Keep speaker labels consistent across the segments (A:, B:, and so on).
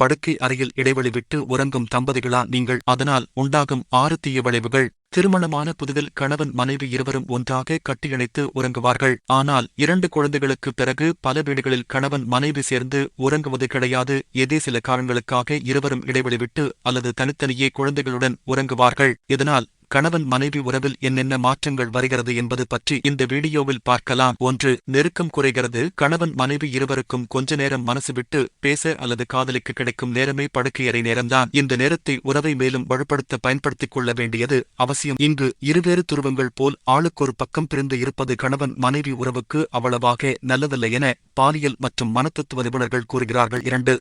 A: படுக்கை அறையில் இடைவெளி விட்டு உறங்கும் தம்பதிகளா நீங்கள். அதனால் உண்டாகும் ஆறு தீய விளைவுகள் திருமணமான புதிதில் கணவன் மனைவி இருவரும் ஒன்றாக கட்டியணைத்து உறங்குவார்கள். ஆனால் இரண்டு குழந்தைகளுக்கு பிறகு பல வீடுகளில் கணவன் மனைவி சேர்ந்து உறங்குவது கிடையாது. எதே சில காரணங்களுக்காக இருவரும் இடைவெளி விட்டு அல்லது தனித்தனியே குழந்தைகளுடன் உறங்குவார்கள். இதனால் கணவன் மனைவி உறவில் என்னென்ன மாற்றங்கள் வருகிறது என்பது பற்றி இந்த வீடியோவில் பார்க்கலாம். ஒன்று நெருக்கம் குறைகிறது. கணவன் மனைவி இருவருக்கும் கொஞ்ச நேரம் மனசு விட்டு பேச அல்லது காதலிக்க கிடைக்கும் நேரமே படுக்கையறை நேரம்தான். இந்த நேரத்தை உறவை மேலும் வலுப்படுத்த பயன்படுத்திக் கொள்ள வேண்டியது அவசியம். இங்கு இருவேறு துருவங்கள் போல் ஆளுக்கொரு பக்கம் பிரிந்து இருப்பது கணவன் மனைவி உறவுக்கு அவ்வளவாக நல்லதில்லை என பாலியல் மற்றும் மனத்தத்துவ நிபுணர்கள் கூறுகிறார்கள். இரண்டு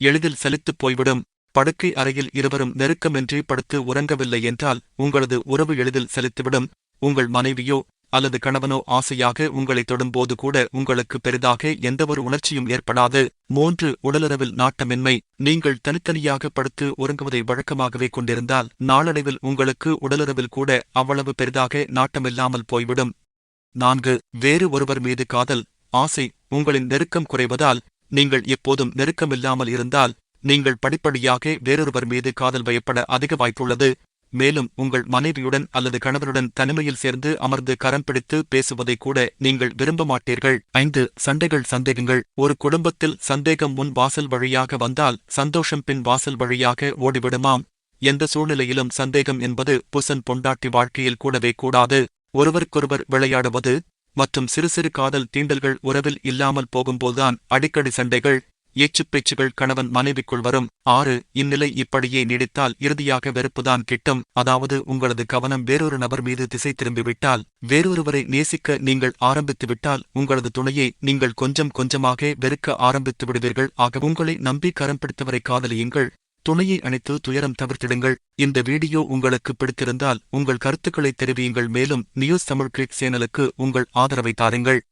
A: எளிதில் செலுத்துப் போய்விடும். படுக்கை அறையில் இருவரும் நெருக்கமின்றி படுத்து உறங்கவில்லை என்றால் உங்களது உறவு எளிதில் செலுத்திவிடும். உங்கள் மனைவியோ அல்லது கணவனோ ஆசையாக உங்களை தொடும்போது கூட உங்களுக்கு பெரிதாக எந்தவொரு உணர்ச்சியும் ஏற்படாது. மூன்று உடலுறவில் நாட்டமின்மை. நீங்கள் தனித்தனியாக படுத்து உறங்குவதை வழக்கமாகவே கொண்டிருந்தால் நாளடைவில் உங்களுக்கு உடலுறவில் கூட அவ்வளவு பெரிதாக நாட்டமில்லாமல் போய்விடும். நான்கு வேறு ஒருவர் மீது காதல். ஆசை உங்களின் நெருக்கம் குறைவதால் நீங்கள் எப்போதும் நெருக்கமில்லாமல் இருந்தால் நீங்கள் படிப்படியாக வேறொருவர் மீது காதல் வயப்பட அதிக வாய்ப்புள்ளது. மேலும் உங்கள் மனைவியுடன் அல்லது கணவருடன் தனிமையில் சேர்ந்து அமர்ந்து கரம் பிடித்து பேசுவதை கூட நீங்கள் விரும்ப மாட்டீர்கள். ஐந்து சண்டைகள் சந்தேகங்கள். ஒரு குடும்பத்தில் சந்தேகம் முன் வாசல் வழியாக வந்தால் சந்தோஷம் பின் வாசல் வழியாக ஓடிவிடுமாம். எந்த சூழ்நிலையிலும் சந்தேகம் என்பது புசன் பொண்டாட்டி வாழ்க்கையில் கூடவே கூடாது. ஒருவருக்கொருவர் விளையாடுவது மற்றும் சிறு சிறு காதல் தீண்டல்கள் உறவில் இல்லாமல் போகும்போதுதான் அடிக்கடி சண்டைகள். ஏச்சுப் பேச்சுகள் கணவன் மனைவிக்குள் வரும். ஆறு இந்நிலை இப்படியே நீடித்தால் இறுதியாக வெறுப்புதான் கிட்டும். அதாவது உங்களது கவனம் வேறொரு நபர் மீது திசை திரும்பிவிட்டால் வேறொருவரை நேசிக்க நீங்கள் ஆரம்பித்துவிட்டால் உங்களது துணையை நீங்கள் கொஞ்சம் கொஞ்சமாக வெறுக்க ஆரம்பித்து விடுவீர்கள். ஆக உங்களை நம்பி கரம் பிடித்தவரை காதலியுங்கள். துணையை அணைத்து துயரம் தவிர்த்திடுங்கள். இந்த வீடியோ உங்களுக்கு பிடித்திருந்தால் உங்கள் கருத்துக்களை தெரிவியுங்கள். மேலும் நியூஸ் தமிழ் கிளிக் சேனலுக்கு உங்கள் ஆதரவை தாருங்கள்.